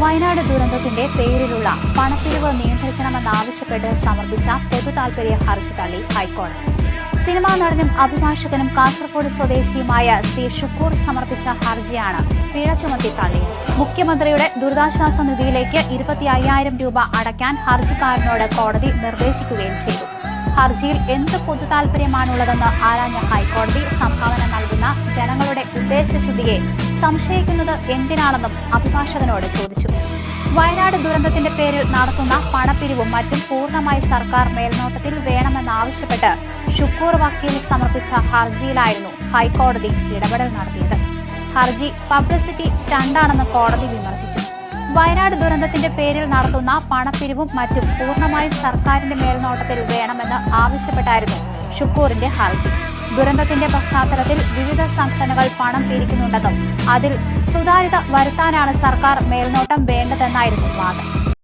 വയനാട് ദുരന്തത്തിന്റെ പേരിലുള്ള പണപ്പിരിവ് നിയന്ത്രിക്കണമെന്നാവശ്യപ്പെട്ട് സമർപ്പിച്ച പൊതു താൽപര്യ ഹർജി തള്ളി ഹൈക്കോടതി. സിനിമാ നടനും അഭിഭാഷകനും കാസർഗോഡ് സ്വദേശിയുമായ സി ഷുക്കൂർ സമർപ്പിച്ച ഹർജിയാണ് പിഴ ചുമത്തി മുഖ്യമന്ത്രിയുടെ ദുരിതാശ്വാസ നിധിയിലേക്ക് ഇരുപത്തി അയ്യായിരം രൂപ അടയ്ക്കാൻ ഹർജിക്കാരനോട് കോടതി നിർദ്ദേശിക്കുകയും ചെയ്തു. ഹർജിയിൽ എന്ത് പൊതു താൽപര്യമാണുള്ളതെന്ന് ആരാഞ്ഞ ഹൈക്കോടതി സംഭാവന നൽകുന്ന ജനങ്ങളുടെ ഉദ്ദേശശുദ്ധിയെ സംശയിക്കുന്നത് എന്തിനാണെന്നും അഭിഭാഷകനോട് ചോദിച്ചു. വയനാട് ദുരന്തത്തിന്റെ പേരിൽ നടത്തുന്ന പണപ്പിരിവും മറ്റും പൂർണമായി സർക്കാർ മേൽനോട്ടത്തിൽ വേണമെന്നാവശ്യപ്പെട്ട് ഷുക്കൂർ വക്കീൽ സമർപ്പിച്ച ഹർജിയിലായിരുന്നു ഹൈക്കോടതി ഇടപെടൽ നടത്തിയത്. ഹർജി പബ്ലിസിറ്റി സ്റ്റണ്ടാണെന്ന് കോടതി വിമർശിച്ചു. വയനാട് ദുരന്തത്തിന്റെ പേരിൽ നടത്തുന്ന പണപ്പിരിവും മറ്റും പൂർണമായും സർക്കാരിന്റെ മേൽനോട്ടത്തിൽ വേണമെന്ന് ആവശ്യപ്പെട്ടായിരുന്നു ഷുക്കൂറിന്റെ ഹർജി. ദുരന്തത്തിന്റെ പശ്ചാത്തലത്തിൽ വിവിധ സംഘടനകൾ പണം പിരിക്കുന്നുണ്ടെന്നും അതിൽ സുതാര്യത വരുത്താനാണ് സർക്കാർ മേൽനോട്ടം വേണ്ടതെന്നായിരുന്നു വാദം.